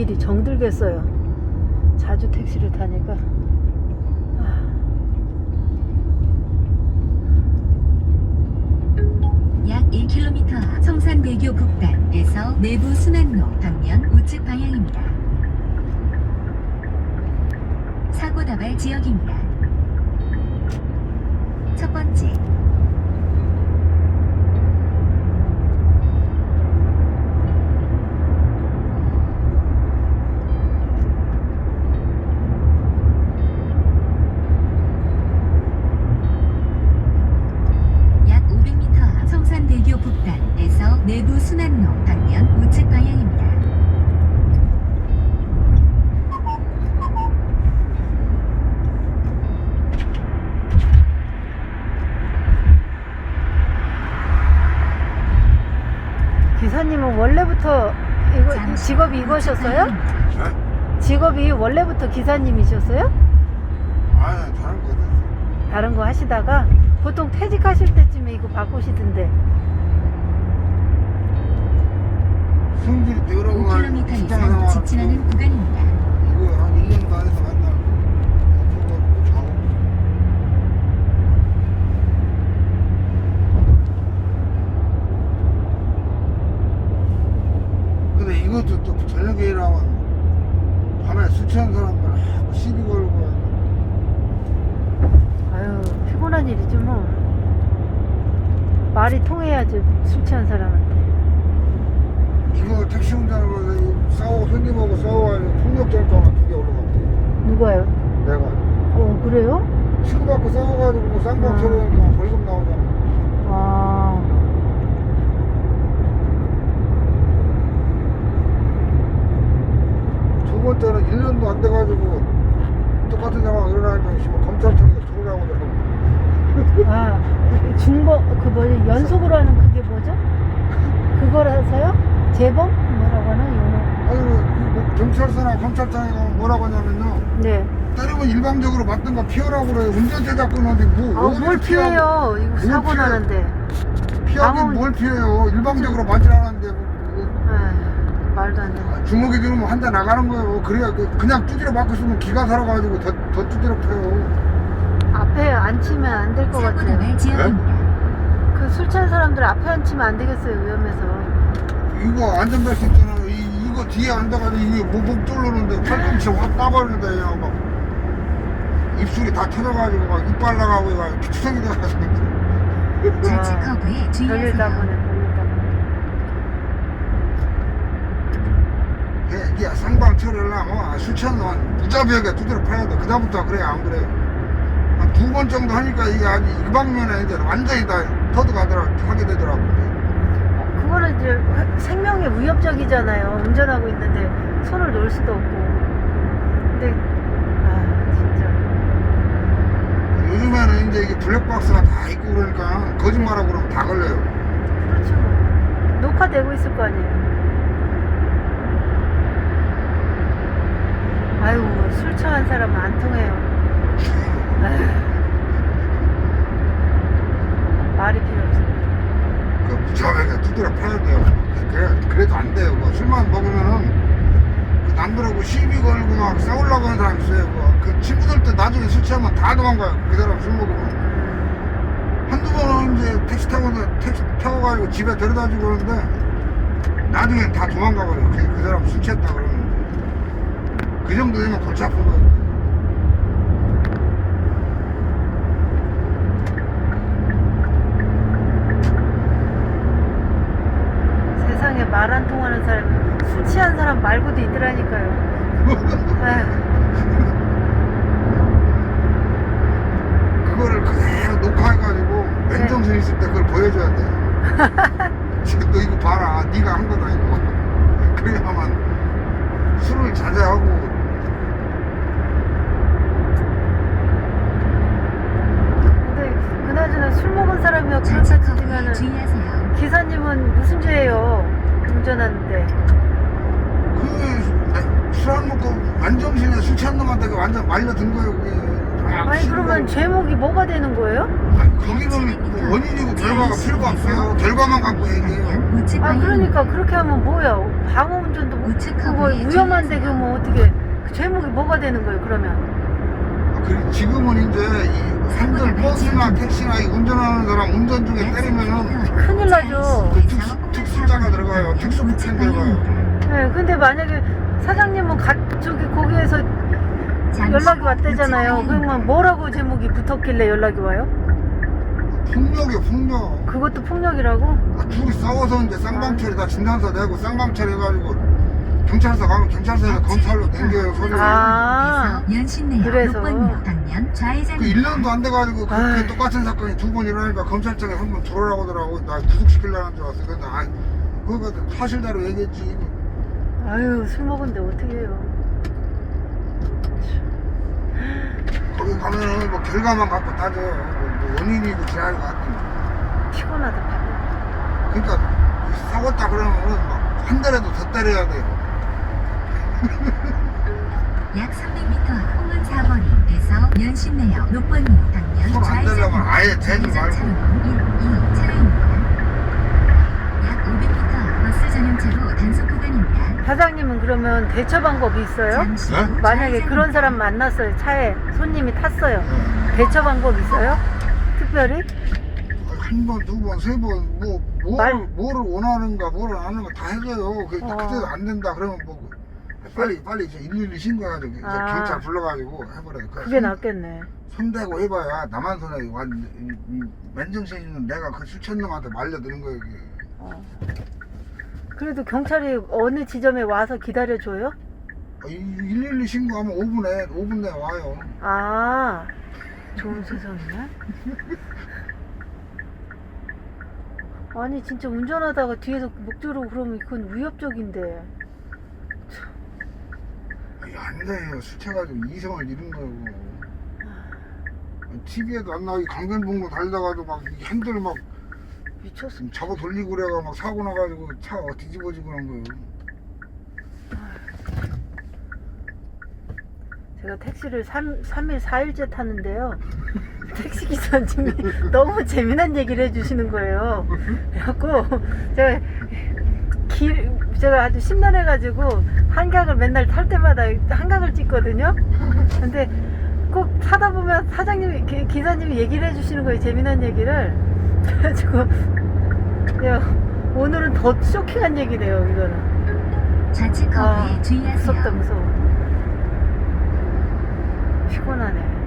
길이 정들겠어요. 자주 택시를 타니까. 아, 약 1km 앞 성산대교 북단에서 내부 순환로 방면 우측 방향입니다. 사고 다발 지역입니다. 첫 번째, 약 500m 앞 성산대교 북단에서 내부 순환로 방면 우측 방향입니다. 기사님은 원래부터 이거 이 잠시 직업이 이거셨어요? 네? 직업이 원래부터 기사님이셨어요? 아니 다른 거든 다른 거 하시다가 보통 퇴직하실 때쯤에 이거 바꾸시던데. 성질이 더러고 5km 이상 직진하는 구간입니다. 이거 한 1년도 안 해서 맨날 그거 자고 근데 이것도 또 저녁에 일하면 밤에 술 취한 사람들 하고 시비 걸고 아유 피곤한 일이죠 뭐. 말이 통해야지 술 취한 사람한테. 이거 택시 운전하고 싸우고 손님하고 싸워가지고 폭력전가만 두개 올라갔대 누가요? 내가 어 그래요? 치고받고 싸워가지고 뭐 쌍방 음. 처리하니까 벌금 나오잖아 아 두 번째는 1년도 안 돼가지고 똑같은 상황 일어나니까 씨발 검찰청에서 들어가고 그러고 아, 중범, 그 뭐지, 연속으로 하는 그게 뭐죠? 그거라서요? 재범? 뭐라고 하나, 용어? 아니 뭐 경찰서나 검찰청에 가면 뭐라고 하냐면요 네. 때리면 일방적으로 맞든가 피하라고 그래요 운전자 잡고 있는데 뭐 아, 어디를 뭘 피해요? 이거 뭘 사고 피해? 나는데. 피하긴 아무- 뭘 피해요 일방적으로 맞질 않았는데 뭐, 뭐 아, 말도 안 돼. 주먹이 들으면 한대 나가는 거예요 그래야 그- 그냥 두드려 맞고 있으면 기가 살아가지고 더, 더 두드려 패요 앞에 앉히면 안 될 것 사고 같아요. 다발 지역입니다. 그 술 취한 사람들 앞에 앉히면 안 되겠어요, 위험해서. 이거 안전벨트 있잖아요 이, 이거 뒤에 앉아가지고 이게 뭐목 졸르는데 팔꿈치 확 따버리는데 그냥 막 입술이 다 터져가지고 막 이빨 나가고 막 추석이 돼가지고 좌측 커브에 별일다 주의하세요. 보네, 이게 상방 처리하려면 술 취한 무자비하게 두드려 패야 돼 그다음부터 그래 안 그래 한 두 번 정도 하니까 이게 아주 일방면에 이제 완전히 다 터득하더라 하게 되더라고 이제. 그거는 이제 생명에 위협적이잖아요. 운전하고 있는데 손을 놓을 수도 없고. 근데, 아, 진짜. 요즘에는 이제 이게 블랙박스가 다 있고 그러니까 거짓말하고 그러면 다 걸려요 그렇죠. 뭐. 녹화되고 있을 거 아니에요. 아유, 술 취한 사람은 안 통해요. 아유. 말이 필요 없어요. 그 무자비하게 두드려 패야 돼요 그래, 그래도 안 돼요 그거. 술만 먹으면은 그 남들하고 시비 걸고 막 싸우려고 하는 사람 있어요 그거. 그 친구들 때 나중에 술 취하면 다 도망가요 그 사람 술 먹으면 한두 번은 이제 택시 타고 택시 타고 가지고 집에 데려다 주고 그러는데 나중에 다 도망가 버려요 그, 그 사람 술 취했다 그러면 그 정도 되면 골치 아픈 거예요 세상에 말 안 통하는 사람, 술 취한 사람 말고도 있더라니까요. 아유, 그거를 그대로 녹화해가지고 맨정신 있을 때 그걸 보여줘야 돼 지금 너 이거 봐라 네가 한 거다 이거 그래야만 술을 자제하고 근데 그나저나 술 먹은 사람이 그렇다 좌측 커브에 치면은 주의하세요. 기사님은 무슨 죄예요? 운전하는데. 그술 안 먹고 만정신에 술 취한 놈한테 그 완전 말려 든 거예요 그게 아, 아니 그러면 제목이 뭐가 되는 거예요? 아니, 거기는 뭐 원인이고 결과가 필요가 없어요 결과만 갖고 얘기해요 아. 그러니까 그렇게 하면 뭐야? 방어 운전도 못 우측 그거 위험한데. 그뭐 어떻게 그 제목이 뭐가 되는 거예요? 그러면 아, 그리고 지금은 이제 이 산들 버스나 택시나 이 운전하는 사람 운전 중에 때리면은 큰일 나죠. 그 특수, 특수자가 들어가요 특수 폭행 들어가요 네, 근데 만약에 사장님은 가, 저기 거기에서 연락이 왔대잖아요. 그러면 뭐라고 제목이 붙었길래 연락이 와요? 폭력이요 폭력 그것도 폭력이라고? 아, 둘이 싸워서 이제 쌍방철에다 진단서 내고 쌍방철 해가지고 경찰서 가면 경찰서에서 검찰로 댕겨요 소리를 아. 연신내역 그래서. 6번역 방면 그 좌회전 1년도 안 돼가지고 그렇게 아이. 똑같은 사건이 두 번 일어나니까 검찰청에 한 번 들어오라고 하더라고 나 구속시키려는 줄 알았어 근데 아 그거 사실대로 얘기했지 아유 술 먹은데 어떻게 해요? 거기 가면은 뭐 결과만 갖고 따져요 뭐, 뭐 원인이고 지랄이 같은 피곤하다 피곤. 그러니까 싸웠다 그러면은 막한 대라도 더 때려야 돼요 약 300m 앞 홍은 4번에서 연신내역 6번역 방면 손안 좌회전 대려면 아예 대지 말고. 차로는 1, 2 차로입니다. 약 500m 앞 버스 전용차로 단속 구간입니다. 사장님은 그러면 대처 방법이 있어요? 잠시 네? 후 만약에 좌회전입니다. 그런 사람 만났어요 차에 손님이 탔어요. 네. 대처 방법 있어요? 특별히? 한 번, 두 번, 세 번, 뭐, 뭐, 말- 뭐를 원하는가, 뭐를 안 하는가 다 해줘요. 그, 어. 그때도 안 된다, 그러면 뭐, 빨리, 빨리 이제 112 신고해가지고, 이제 아. 경찰 불러가지고 해버려요. 그 그게 낫겠네. 손대고 해봐야 나만 손에 완, 이- 이 맨정신 있는 내가 그 술천놈한테 말려드는 거예요, 그게. 어. 그래도 경찰이 어느 지점에 와서 기다려줘요? 아, 이112 신고하면 5분에, 5분 내에 와요. 아, 좋은 세상이네. 아니 진짜 운전하다가 뒤에서 목 조르고 그러면 그건 위협적인데. 아니, 안 돼요. 술 취해가지고 이성을 잃은 거예요. TV에도 안 나오고 강변북로 달다가도 막 핸들 막 미쳤어. 지금 잡아 돌리고 그래가 막 사고 나가지고 차 뒤집어지고 그런 거예요. 제가 택시를 3, 삼일 4일째 타는데요. 택시 기사님이 너무 재미난 얘기를 해주시는 거예요. 그래갖고 제가 길, 제가 아주 심란해가지고 한강을 맨날 탈 때마다 한강을 찍거든요. 근데 꼭 타다 보면 사장님이, 기- 기사님이 얘기를 해주시는 거예요. 재미난 얘기를. 그래가지고 야, 오늘은 더 쇼킹한 얘기네요, 이거는. 좌측 커브에 아, 무섭다, 주의하세요. 무서워. 피곤하네.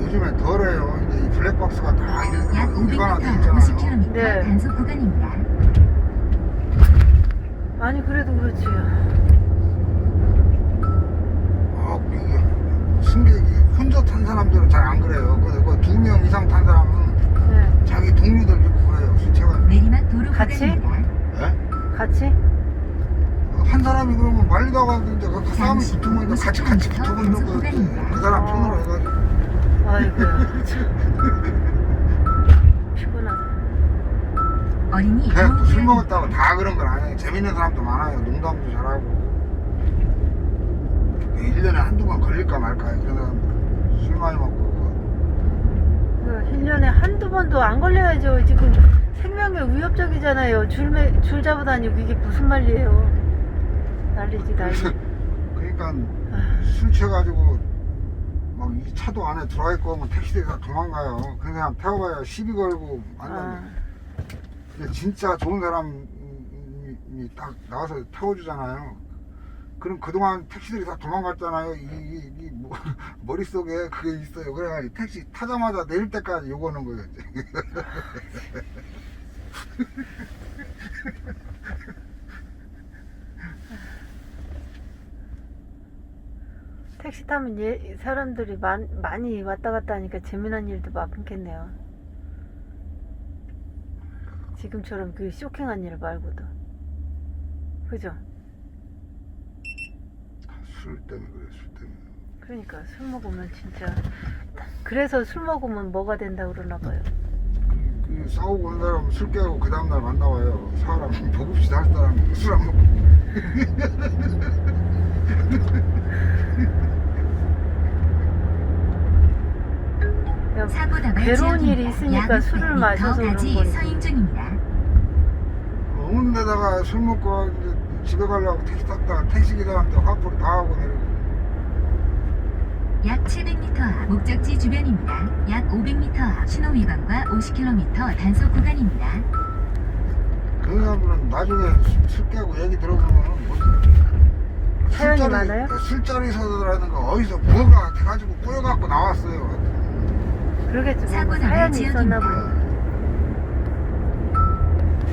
요즘에 덜해요. 이제 이 블랙박스가 다약 일반화돼 500m 있잖아요. 50km 네. 단속 구간입니다. 아니 그래도 그렇지. 아, 이게 승객이 혼자 탄 사람들은 잘 안 그래요. 그두 명 이상 탄 사람은 네. 자기 동료들 믿고 그래요. 술 취해가지고. 내리막 도로 같이? 예? 같이? 한 사람이 그러면 말리다가 이제 그 사람이 붙으면 이제 같이 같이 붙어버리는 거예요. 그 사람 편으로 해가지고. 아이고야. 피곤하다. 어린이 그냥 보호 술. 먹었다고 다 그런 건 아니에요. 재밌는 사람도 많아요. 농담도 잘하고. 1년에 한두 번 걸릴까 말까 요 그런 사람 술 많이 먹고. 1년에 한두 번도 안 걸려야죠. 지금 생명에 위협적이잖아요. 줄, 줄 잡아 다니고 이게 무슨 말이에요. 난리지 난리. 그러니까 아, 술 취해가지고 막 이 차도 안에 들어와 있고 하면 택시들이 다 도망가요. 그냥 태워봐야 시비 걸고 완전. 아, 근데 진짜 좋은 사람이 딱 나와서 태워주잖아요. 그럼 그동안 택시들이 다 도망갔잖아요. 이, 이, 이 뭐- 머릿속에 그게 있어요. 그래가지고 택시 타자마자 내릴 때까지 요거는 거예요. 택시 타면 예, 사람들이 많, 많이 왔다 갔다 하니까 재미난 일도 많겠네요. 지금처럼 그 쇼킹한 일 말고도. 그죠? 술 때문에 그래, 술 때문에. 그러니까 술 먹으면 진짜 그래서 술 먹으면 뭐가 된다 그러나 봐요. 그, 이 싸우고 온 사람 술 깨고 그 다음날 만나와요. 사람 보급시다 할 사람 술 안 먹고. 사고 괴로운. 일이 있으니까 약 술을 600m 마셔서 그런. 서행 중입니다. 오는 데다가 술 먹고 이제 집에 가려고 택시 탔다가 택시 기사한테 화풀이 다 하고 내리고. 약 700m 앞 목적지 주변입니다. 약 500m 앞 신호 위반과 50km 단속 구간입니다. 그 사람들은 나중에 술- 술 깨고 얘기 들어보면 뭐 사연이 술자리- 많아요? 술자리에서라는 거 어디서 뭐가 돼가지고 꼬여갖고 나왔어요. 그러겠죠. 사고 사연이 있었나 지역입니다. 보네.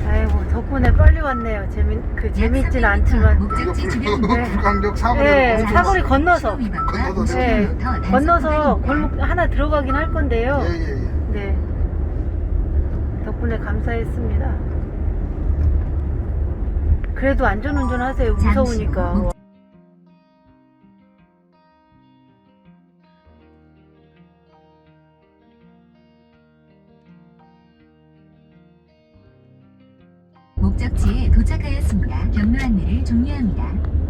아이고 덕분에 빨리 왔네요. 재미 그약 재밌진 300m 않지만. 목적지 주변입니다. 불강력 사고를 네, 멈춰- 사거리 건너서. 위반과 건너서 50km 네, 건너서. 골목 하나 들어가긴 할 건데요. 예, 예, 예. 네. 덕분에 감사했습니다. 그래도 안전 운전 하세요. 잠시 후 무서우니까. 목- 목적지에 도착하였습니다. 경로 안내를 종료합니다.